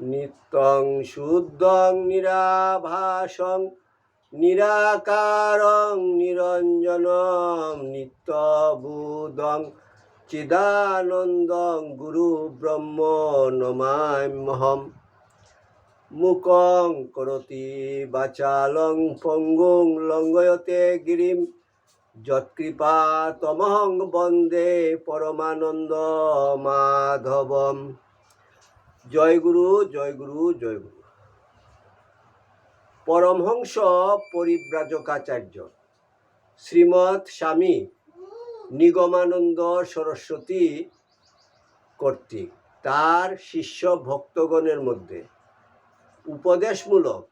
নিত্যং শুদ্ধং নিরাভাসং, নিরাকারং নিরঞ্জনম নিত্যবুদং চিদানন্দং গুরু ব্রহ্ম নমাম্যহম মুকং করতি বাচালং পঙ্গুং লঙ্গয়তে গিরিম যৎকৃপা তমহং বন্দে পরমানন্দ মাধবম। জয় গুরু জয় গুরু জয় গুরু পরমহংস পরিব্রাজকাচার্য। শ্রীমৎ স্বামী নিগমানন্দ সরস্বতী কর্তৃক তার শিষ্য ভক্তগণের মধ্যে উপদেশমূলক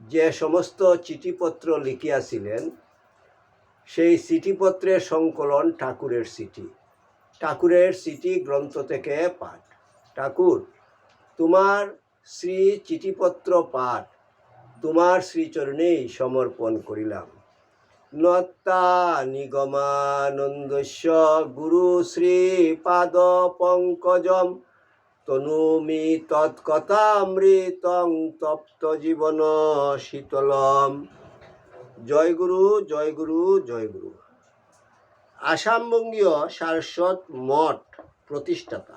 যে সমস্ত চিঠিপত্র লিখিয়াছিলেন, সেই চিঠিপত্রের সংকলন ঠাকুরের চিঠি ঠাকুরের চিঠি গ্রন্থ থেকে পাঠ। ঠাকুর, তোমার শ্রী চিঠিপত্র পাঠ, তোমার শ্রীচরণেই সমর্পণ করিলাম। নত্তা নিগমানন্দস্য গুরু শ্রী পাদ পঙ্কজম, তনুমি তৎকথামৃতং তপ্ত জীবন শীতলম। জয় গুরু জয় গুরু জয় গুরু। আসামবঙ্গীয় সারস্বত মঠ প্রতিষ্ঠাতা।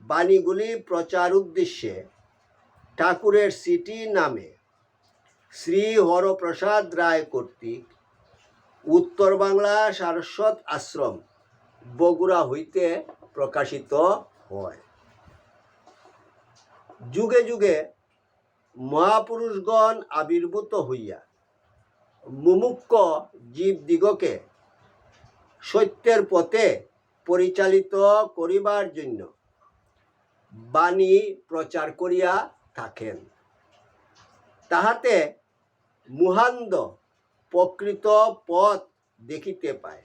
বাণীগুলি প্রচার উদ্দেশ্যে ঠাকুরের সিটি নামে শ্রী হরপ্রসাদ রায় কর্তৃক উত্তর বাংলা সারস্বত আশ্রম বগুড়া হইতে প্রকাশিত হয়। যুগে যুগে মহাপুরুষগণ আবির্ভূত হইয়া মুমুক্ষ জীবদিগকে সত্যের পথে পরিচালিত করিবার জন্য বাণী প্রচার করিয়া থাকেন। তাহাতে মুহান্দ প্রকৃত পথ দেখিতে পায়।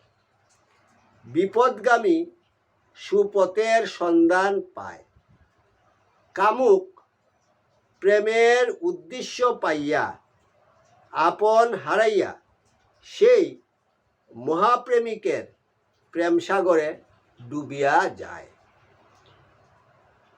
বিপদগামী সুপথের সন্ধান পায়। কামুক প্রেমের উদ্দেশ্য পাইয়া আপন হারাইয়া সেই মহাপ্রেমিকের প্রেমসাগরে ডুবিয়া যায়।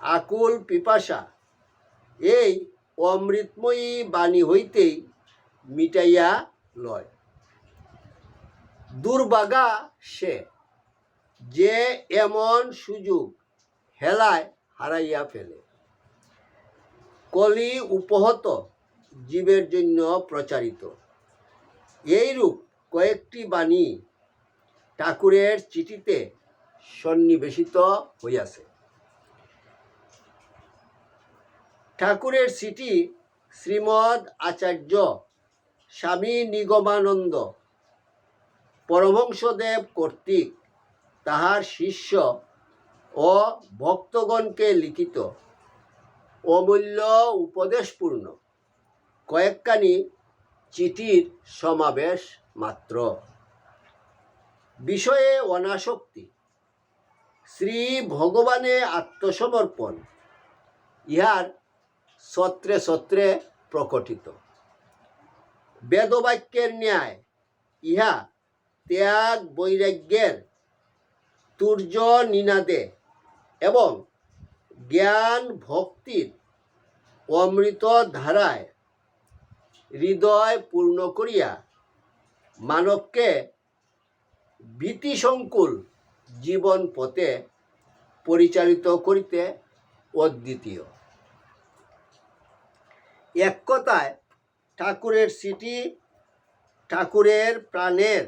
আকুল পিপাসা। এই অমৃতময়ী বাণী হইতেই মিটাইয়া লয়। দুর্বাগা সে যে এমন সুযোগ হেলায় হারাইয়া ফেলে। কলি উপহত জীবের জন্য প্রচারিত। এইরূপ কয়েকটি বাণী ঠাকুরের চিঠিতে সন্নিবেশিত হইয়াছে। ঠাকুরের চিঠি শ্রীমদ আচার্য স্বামী নিগমানন্দ পরমংসদেব কর্তৃক তাহার শিষ্য ও ভক্তগণকে লিখিত অমূল্য উপদেশপূর্ণ। কয়েকখানি চিঠির সমাবেশ মাত্র। বিষয়ে অনাসক্তি। শ্রী ভগবানে আত্মসমর্পণ। ইহার ছত্রে সত্রে প্রকটিত। বেদবাক্যের ন্যায় ইহা ত্যাগ বৈরাগ্যের তুর্য নিনাদে এবং জ্ঞান ভক্তির অমৃত ধারায় হৃদয় পূর্ণ করিয়া মানবকে ভীতিসংকুল জীবন পথে পরিচালিত করিতে অদ্বিতীয়। এক কথায় ঠাকুরের স্মৃতি, ঠাকুরের প্রাণের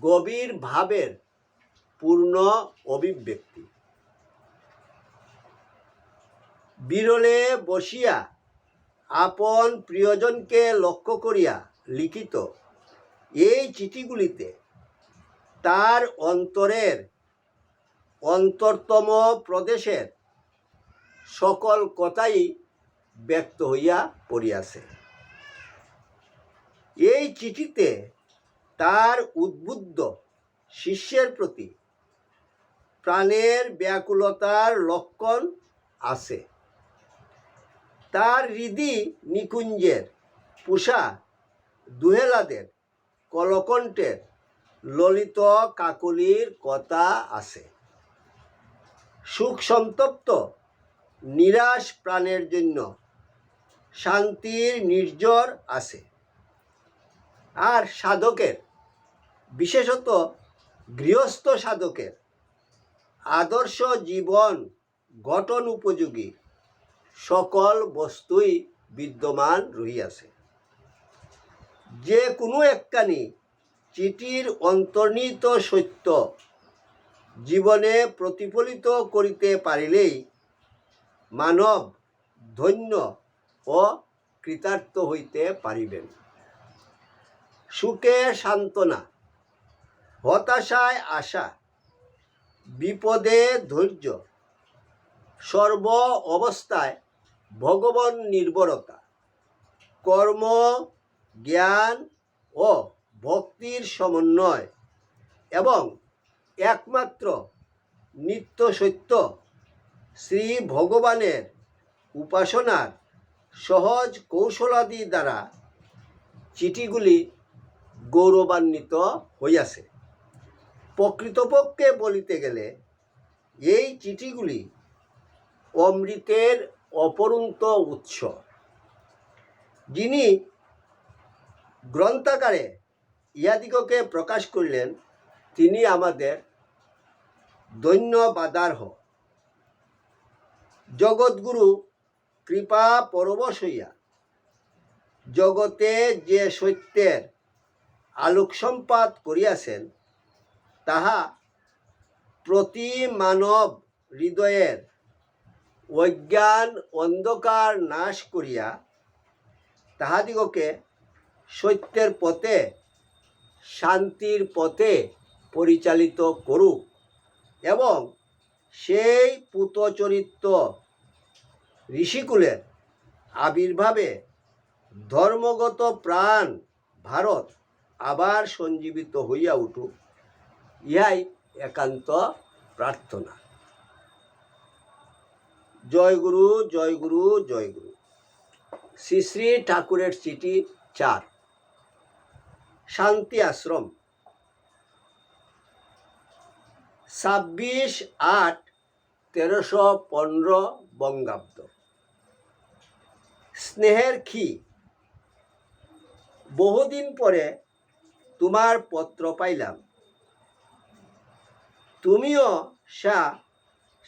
গভীর ভাবের পূর্ণ অভিব্যক্তি। বিরলে বসিয়া আপন প্রিয়জনকে লক্ষ্য করিয়া লিখিত এই চিঠিগুলিতে তার অন্তরের অন্তরতম প্রদেশের সকল কথাই ব্যক্ত হইয়া পড়িয়াছে। এই চিঠিতে তার উদ্বুদ্ধ শিষ্যের প্রতি প্রাণের ব্যাকুলতার লক্ষণ আছে। তার হৃদি নিকুঞ্জের পুষা দুহেলাদের কলকণ্ঠের ললিত কাকলির কথা আছে। সুখ সন্তপ্ত, নিরাশ প্রাণের জন্য শান্তির নির্জর আছে। আর সাধকের, বিশেষত গৃহস্থ সাধকের, আদর্শ জীবন গঠন উপযোগী সকল বস্তুই বিদ্যমান রহিয়াছে। যে কোনো একখানি চিঠির অন্তর্নিহিত সত্য জীবনে প্রতিফলিত করিতে পারিলেই মানব ধন্য ও কৃতার্থ হইতে পারিবেন। সুখে সান্ত্বনা, হতাশায় আশা, বিপদে ধৈর্য, সর্ব অবস্থায় ভগবান নির্ভরতা কর্ম, জ্ঞান ও ভক্তির সমন্বয় এবং একমাত্র নিত্য সত্য শ্রী ভগবানের উপাসনার সহজ কৌশলাদি দ্বারা চিঠিগুলি গৌরবান্বিত হইয়াছে। প্রকৃতপক্ষে বলিতে গেলে এই চিঠিগুলি অমৃতের অপরন্ত উৎস। যিনি গ্রন্থাকারে ইয়াদিগকে প্রকাশ করলেন, তিনি আমাদের ধন্যবাদার্হ জগৎগুরু কৃপা পরবশ হইয়া জগতে যে সত্যের আলোক সম্পাদ করিয়াছেন, তাহা প্রতি মানব হৃদয়ের অজ্ঞান অন্ধকার নাশ করিয়া তাহাদিগকে সত্যের পথে, শান্তির পথে পরিচালিত করুক এবং সেই পুতচরিত্র ঋষিকুলের আবির্ভাবে ধর্মগত প্রাণ ভারত আবার সঞ্জীবিত হইয়া উঠুক, ইহাই একান্ত প্রার্থনা। জয় গুরু জয় গুরু জয় গুরু। শ্রী শ্রী ঠাকুরের চিঠি চার, শান্তি আশ্রম। ছাব্বিশ আট তেরোশো পনেরো বঙ্গাব্দ। স্নেহের খি। বহুদিন পরে তোমার পত্র পাইলাম। তুমিও সা,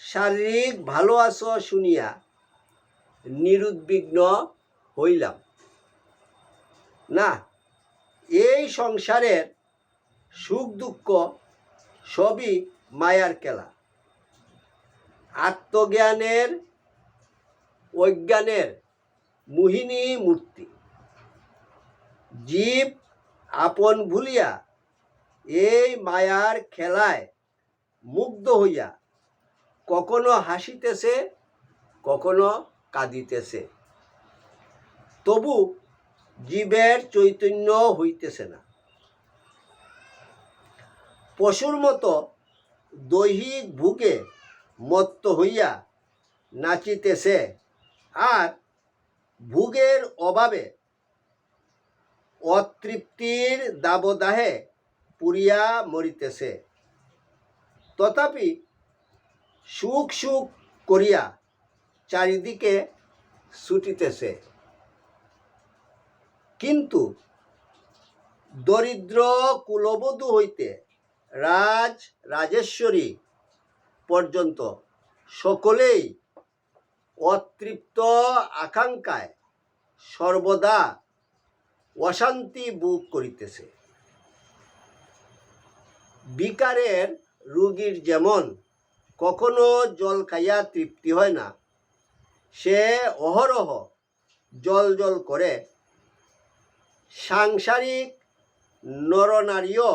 শারীরিক ভালো আছো শুনিয়া নিরুদ্বিগ্ন হইলাম। না, এই সংসারের সুখ দুঃখ সবই মায়ার খেলা। আত্মজ্ঞানের, অজ্ঞানের মোহিনী মূর্তি। জীব আপন ভুলিয়া এই মায়ার খেলায় মুগ্ধ হইয়া কখনো হাসিতেছে, কখনো কাঁদিতেছে। তবু জীবের চৈতন্য হইতেছে না। পশুর মতো দৈহিক ভুকে মত্ত হইয়া নাচিতেছে, আর ভোগের অভাবে অতৃপ্তির দাবদাহে পুরিয়া মরিতেছে। তথাপি সুখ সুখ করিয়া চারিদিকে ছুটিতেছে। কিন্তু দরিদ্র কুলবধূ হইতে রাজ রাজেশ্বরী পর্যন্ত সকলেই অতৃপ্ত আকাঙ্ক্ষায় সর্বদা অশান্তি বুক করিতেছে। বিকারের রুগীর যেমন কখনো জল খাইয়া তৃপ্তি হয় না, সে অহরহ জল জল করে। সাংসারিক নরনারীও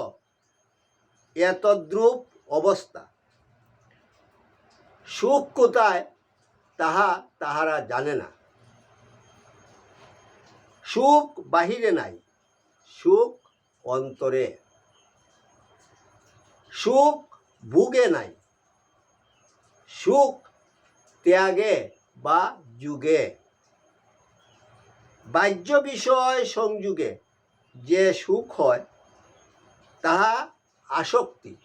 এতদ্রূপ অবস্থা। সুখ কোথায়? তাহা তাহারা জানে না। সুখ বাহিরে নাই, সুখ অন্তরে। সুখ ভুগে নাই, সুখ ত্যাগে বা যুগে। বাহ্য বিষয় সংযুগে যে সুখ হয়, তাহা আসক্তি,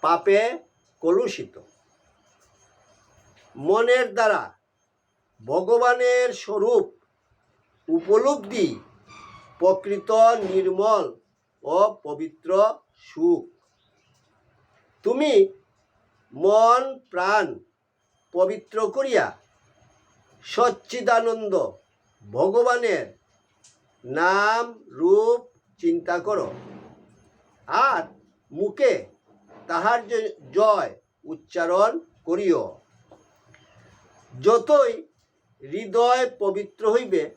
পাপে কলুষিত। মনের দ্বারা ভগবানের স্বরূপ উপলব্ধি প্রকৃত নির্মল ও পবিত্র সুখ। তুমি মন প্রাণ পবিত্র করিয়া সচ্চিদানন্দ ভগবানের নাম রূপ চিন্তা করো। আর মুখে তাহার জয় উচ্চারণ করিও। যতই হৃদয় পবিত্র হইবে,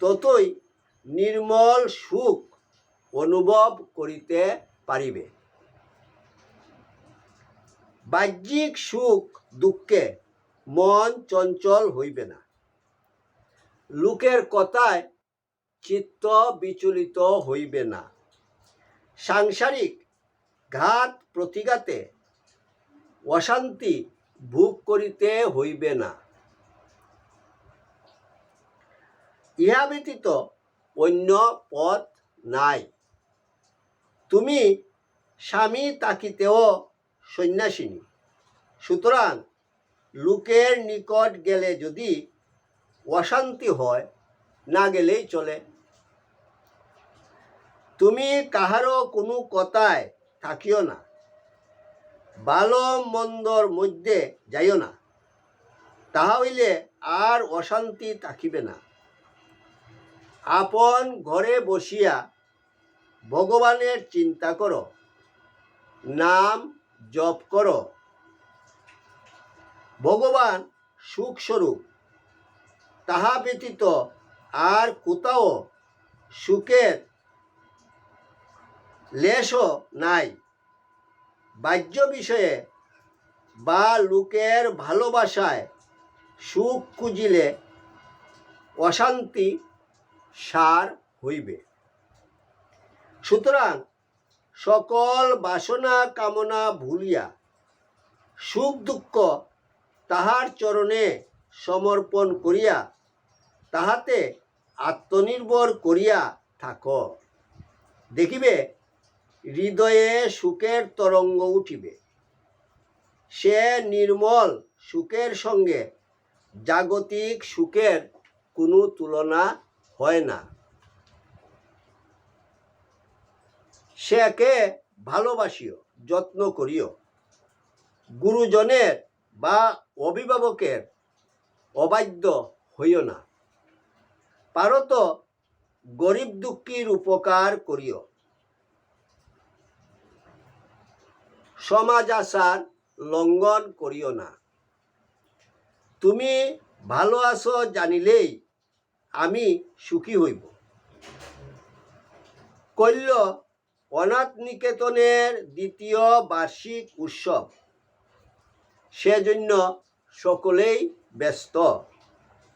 ততই নির্মল সুখ অনুভব করিতে পারিবে। বাহ্যিক সুখ দুঃখে মন চঞ্চল হইবে না। লোকের কথায় চিত্ত বিচলিত হইবে না। সাংসারিক ঘাত প্রতিঘাতে অশান্তি ভোগ করিতে হইবে না। ইহা ব্যতীত অন্য পথ নাই। তুমি স্বামী তাকিতেও সন্ন্যাসিনী। সুতরাং লোকের নিকট গেলে যদি অশান্তি হয়, না গেলেই চলে। তুমি কাহারও কোনো কথায় থাকিও না। ভালো মন্দর মধ্যে যাইও না। তাহা হইলে আর অশান্তি থাকিবে না। আপন ঘরে বসিয়া ভগবানের চিন্তা করো, নাম জপ করো। ভগবান সুখস্বরূপ, তাহা ব্যতীত আর কোথাও সুখের লেশও নাই। বাহ্য বিষয়ে বা লোকের ভালোবাসায় সুখ খুঁজিলে অশান্তি সার হইবে। সুতরাং সকল বাসনা কামনা ভুলিয়া সুখ দুঃখ তাহার চরণে সমর্পণ করিয়া তাহাতে আত্মনির্ভর করিয়া থাক। দেখিবে হৃদয়ে সুখের তরঙ্গ উঠিবে। সে নির্মল সুখের সঙ্গে জাগতিক সুখের কোনো তুলনা হয় না। সে সেকে ভালোবাসিও, যত্ন করিও। গুরুজনের বা অভিভাবকের অবাধ্য হইও না। পারত গরিব দুঃখীর উপকার করিও। সমাজ আচার লঙ্ঘন করিও না। তুমি ভালো আছো জানিলেই আমি সুখী হইব। কল্য অনাথ নিকেতনের দ্বিতীয় বার্ষিক উৎসব, সেজন্য সকলেই ব্যস্ত।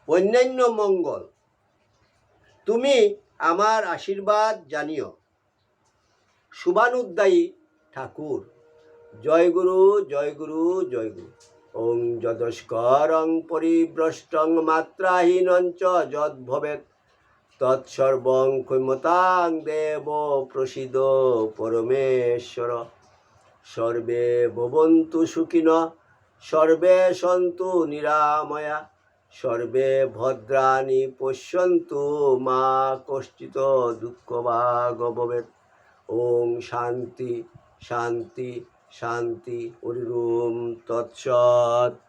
অন্যান্য মঙ্গল, তুমি আমার আশীর্বাদ জানিও। শুভানুদ্দায়ী ঠাকুর। জয় গুরু জয় গুরু জয় গুরু। ওং যদস্করং পরিভ্রষ্টং মাত্রাহীনং চ যদ্ভবেৎ। তৎসর্বং ক্ষমতাং দেব প্রসিদ পরমেশ্বর। সর্বে ভবন্তু সুখিন, সর্বে সন্তু নিরাময়া। সর্বে ভদ্রাণি পশ্যন্তু মা কষ্টিত দুঃখ ভাগ ভবেৎ। ওং শান্তি শান্তি শান্তি হরিম তৎসৎ।